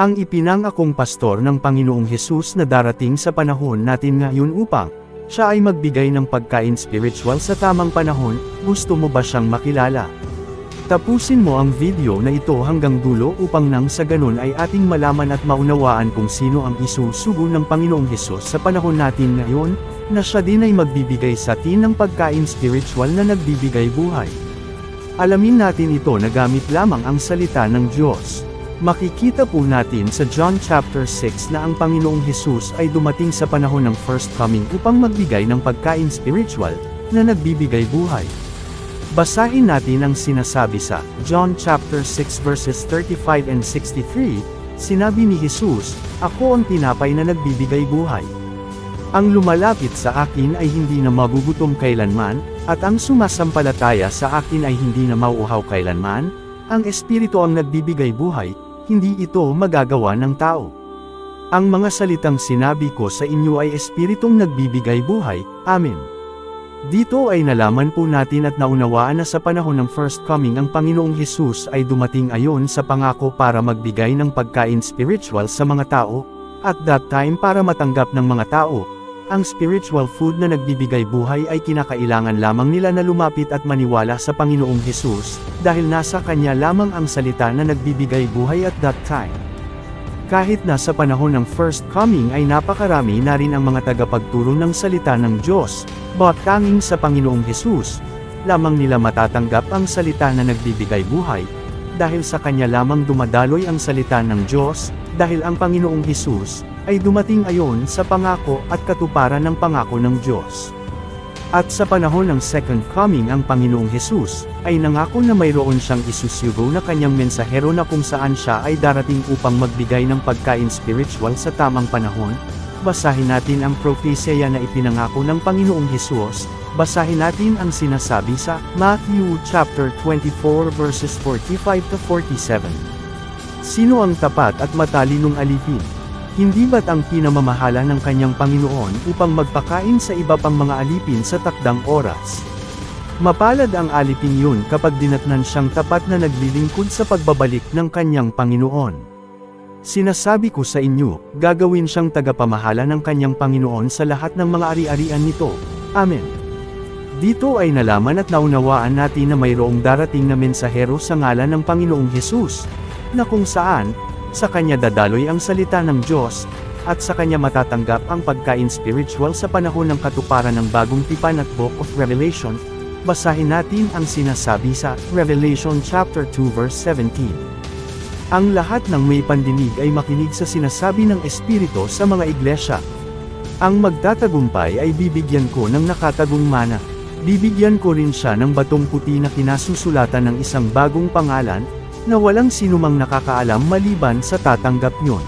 ang ipinangakong pastor ng Panginoong Hesus na darating sa panahon natin ngayon upang siya ay magbigay ng pagkain spiritual sa tamang panahon, gusto mo ba siyang makilala? Tapusin mo ang video na ito hanggang dulo upang nang sa ganun ay ating malaman at maunawaan kung sino ang isusugo ng Panginoong Hesus sa panahon natin ngayon, na siya din ay magbibigay sa atin ng pagkain spiritual na nagbibigay buhay. Alamin natin ito na gamit lamang ang salita ng Diyos. Makikita po natin sa John chapter 6 na ang Panginoong Hesus ay dumating sa panahon ng first coming upang magbigay ng pagkain spiritual na nagbibigay buhay. Basahin natin ang sinasabi sa John chapter 6 verses 35 and 63, sinabi ni Jesus, Ako ang tinapay na nagbibigay buhay. Ang lumalapit sa akin ay hindi na magugutom kailanman, at ang sumasampalataya sa akin ay hindi na mauuhaw kailanman, ang Espiritu ang nagbibigay buhay, hindi ito magagawa ng tao. Ang mga salitang sinabi ko sa inyo ay Espiritong nagbibigay buhay, Amen. Dito ay nalaman po natin at naunawaan na sa panahon ng first coming ang Panginoong Hesus ay dumating ayon sa pangako para magbigay ng pagkain spiritual sa mga tao, at that time para matanggap ng mga tao. Ang spiritual food na nagbibigay buhay ay kinakailangan lamang nila na lumapit at maniwala sa Panginoong Hesus, dahil nasa Kanya lamang ang salita na nagbibigay buhay at that time. Kahit na sa panahon ng first coming ay napakarami na rin ang mga tagapagturo ng salita ng Diyos, but tanging sa Panginoong Hesus, lamang nila matatanggap ang salita na nagbibigay buhay, dahil sa Kanya lamang dumadaloy ang salita ng Diyos, dahil ang Panginoong Hesus, ay dumating ayon sa pangako at katuparan ng pangako ng Diyos. At sa panahon ng second coming ang Panginoong Hesus, ay nangako na mayroon siyang isusugo na kanyang mensahero na kung saan siya ay darating upang magbigay ng pagkain spiritual sa tamang panahon. Basahin natin ang propesya na ipinangako ng Panginoong Hesus, basahin natin ang sinasabi sa Matthew chapter 24 verses 45 to 47. Sino ang tapat at matalinong alipin? Hindi ba't ang pinamamahala ng kanyang Panginoon upang magpakain sa iba pang mga alipin sa takdang oras? Mapalad ang alipin yun kapag dinatnan siyang tapat na naglilingkod sa pagbabalik ng kanyang Panginoon. Sinasabi ko sa inyo, gagawin siyang tagapamahala ng kanyang Panginoon sa lahat ng mga ari-arian nito. Amen. Dito ay nalaman at naunawaan natin na mayroong darating na mensahero sa ngalan ng Panginoong Hesus, na kung saan, sa kanya dadaloy ang salita ng Diyos, at sa kanya matatanggap ang pagkain spiritual sa panahon ng katuparan ng bagong tipan at Book of Revelation. Basahin natin ang sinasabi sa Revelation chapter 2 verse 17. Ang lahat ng may pandinig ay makinig sa sinasabi ng Espiritu sa mga iglesia. Ang magtatagumpay ay bibigyan ko ng nakatagong mana. Bibigyan ko rin siya ng batong puti na kinasusulatan ng isang bagong pangalan, na walang sinumang nakakaalam maliban sa tatanggap nyon.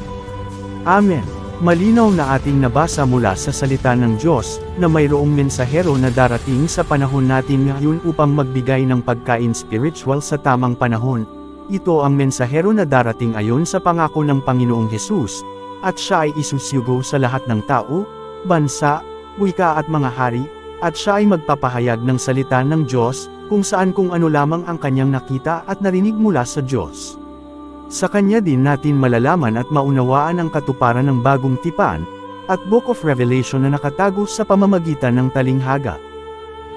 Amen. Malinaw na ating nabasa mula sa salita ng Diyos, na mayroong mensahero na darating sa panahon natin ngayon upang magbigay ng pagkain spiritual sa tamang panahon. Ito ang mensahero na darating ayon sa pangako ng Panginoong Hesus, at siya ay isusugo sa lahat ng tao, bansa, wika at mga hari, at siya ay magpapahayag ng salita ng Diyos, kung saan kung ano lamang ang kanyang nakita at narinig mula sa Diyos. Sa kanya din natin malalaman at maunawaan ang katuparan ng bagong tipan, at Book of Revelation na nakatago sa pamamagitan ng talinghaga.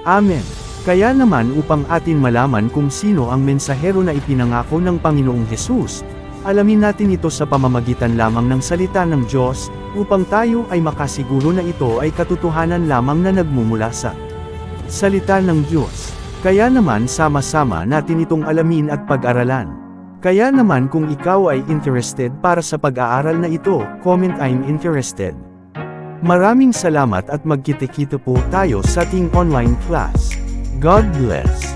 Amen. Kaya naman upang atin malaman kung sino ang mensahero na ipinangako ng Panginoong Hesus, alamin natin ito sa pamamagitan lamang ng salita ng Diyos, upang tayo ay makasiguro na ito ay katotohanan lamang na nagmumula sa salita ng Diyos. Kaya naman sama-sama natin itong alamin at pag-aralan. Kaya naman kung ikaw ay interested para sa pag-aaral na ito, comment I'm interested. Maraming salamat at magkita-kita po tayo sa ating online class. God bless.